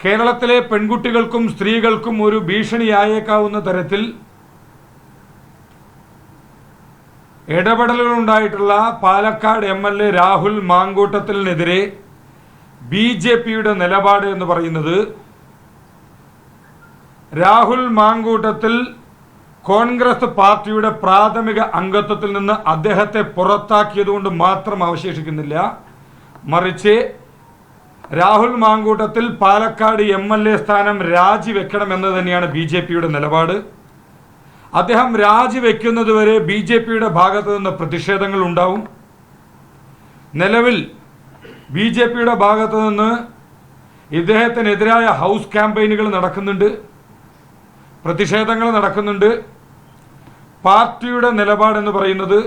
കേരളത്തിലെ പെൺകുട്ടികൾക്കും സ്ത്രീകൾക്കും ഒരു ഭീഷണിയായേക്കാവുന്ന തരത്തിൽ ഇടപെടലുകളുണ്ടായിട്ടുള്ള Palakkad M L A Rahul മാങ്കൂട്ടത്തിനെതിരെ B J പിയുടെ നിലപാട് എന്ന് പറയുന്നത് രാഹുൽ മാങ്കൂട്ടത്തിൽ കോൺഗ്രസ് പാർട്ടിയുടെ പ്രാഥമിക അംഗത്വത്തിൽ നിന്ന് അദ്ദേഹത്തെ പുറത്താക്കിയതുകൊണ്ട് മാത്രം അവശേഷിക്കുന്നില്ല. മറിച്ച് Rahul Mankoottathil Palakkad M L A സ്ഥാനം രാജിവെക്കണമെന്ന് തന്നെയാണ് ബി ജെ പിയുടെ നിലപാട്. അദ്ദേഹം രാജിവെക്കുന്നതുവരെ ബി ജെ പിയുടെ ഭാഗത്തു നിന്ന് പ്രതിഷേധങ്ങൾ ഉണ്ടാവും. നിലവിൽ ബി ജെ പിയുടെ ഭാഗത്തു നിന്ന് ഇദ്ദേഹത്തിനെതിരായ ഹൗസ് ക്യാമ്പയിനുകൾ നടക്കുന്നുണ്ട്. പ്രതിഷേധങ്ങൾ നടക്കുന്നുണ്ട്. പാർട്ടിയുടെ നിലപാടെന്ന് പറയുന്നത്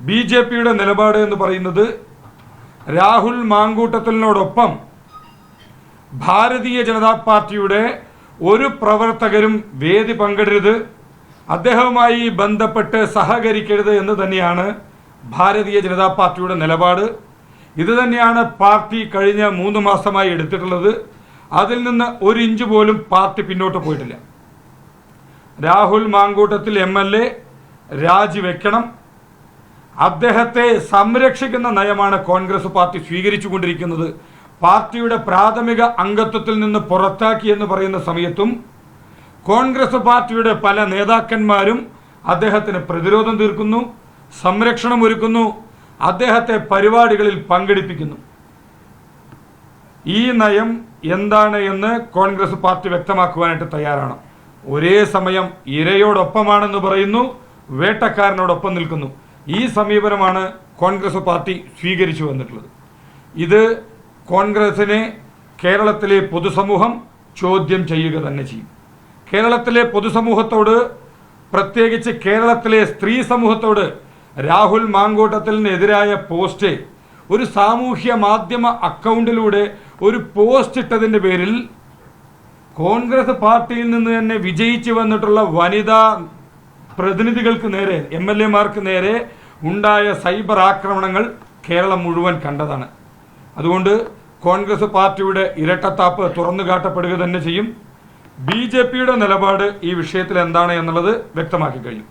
ബി ജെ പിയുടെ നിലപാട് എന്ന് പറയുന്നത് രാഹുൽ മാങ്കൂട്ടത്തലിനോടൊപ്പം ഭാരതീയ ജനതാ പാർട്ടിയുടെ ഒരു പ്രവർത്തകരും വേദി പങ്കിടരുത് അദ്ദേഹവുമായി ബന്ധപ്പെട്ട് സഹകരിക്കരുത് എന്ന് തന്നെയാണ് ഭാരതീയ ജനതാ പാർട്ടിയുടെ നിലപാട്. ഇത് തന്നെയാണ് പാർട്ടി കഴിഞ്ഞ മൂന്ന് മാസമായി എടുത്തിട്ടുള്ളത്. അതിൽ നിന്ന് ഒരു ഇഞ്ച് പോലും പാർട്ടി പിന്നോട്ട് പോയിട്ടില്ല. Rahul Mankoottathil M L A രാജിവെക്കണം. അദ്ദേഹത്തെ സംരക്ഷിക്കുന്ന നയമാണ് കോൺഗ്രസ് പാർട്ടി സ്വീകരിച്ചുകൊണ്ടിരിക്കുന്നത്. പാർട്ടിയുടെ പ്രാഥമിക അംഗത്വത്തിൽ നിന്ന് പുറത്താക്കി എന്ന് പറയുന്ന സമയത്തും കോൺഗ്രസ് പാർട്ടിയുടെ പല നേതാക്കന്മാരും അദ്ദേഹത്തിന് പ്രതിരോധം തീർക്കുന്നു സംരക്ഷണം ഒരുക്കുന്നു അദ്ദേഹത്തെ പരിപാടികളിൽ പങ്കെടുപ്പിക്കുന്നു. ഈ നയം എന്താണ് എന്ന് കോൺഗ്രസ് പാർട്ടി വ്യക്തമാക്കുവാനായിട്ട് തയ്യാറാണ്. ഒരേ സമയം ഇരയോടൊപ്പമാണെന്ന് പറയുന്നു വേട്ടക്കാരനോടൊപ്പം നിൽക്കുന്നു. ഈ സമീപനമാണ് കോൺഗ്രസ് പാർട്ടി സ്വീകരിച്ചു വന്നിട്ടുള്ളത്. ഇത് കോൺഗ്രസിനെ കേരളത്തിലെ പൊതുസമൂഹം ചോദ്യം ചെയ്യുക തന്നെ ചെയ്യും. കേരളത്തിലെ പൊതുസമൂഹത്തോട് പ്രത്യേകിച്ച് കേരളത്തിലെ സ്ത്രീ സമൂഹത്തോട് രാഹുൽ മാങ്കൂട്ടത്തിനെതിരായ പോസ്റ്റ് ഒരു സാമൂഹ്യ മാധ്യമ അക്കൗണ്ടിലൂടെ ഒരു പോസ്റ്റ് ഇട്ടതിന്റെ പേരിൽ കോൺഗ്രസ് പാർട്ടിയിൽ നിന്ന് തന്നെ വിജയിച്ചു വന്നിട്ടുള്ള വനിതാ പ്രതിനിധികൾക്ക് നേരെ എം എൽ എമാർക്ക് നേരെ ഉണ്ടായ സൈബർ ആക്രമണങ്ങൾ കേരളം മുഴുവൻ കണ്ടതാണ്. അതുകൊണ്ട് കോൺഗ്രസ് പാർട്ടിയുടെ ഇരട്ടത്താപ്പ് തുറന്നു കാട്ടപ്പെടുക തന്നെ ചെയ്യും. ബി നിലപാട് ഈ വിഷയത്തിൽ എന്താണ് എന്നുള്ളത് വ്യക്തമാക്കി കഴിഞ്ഞു.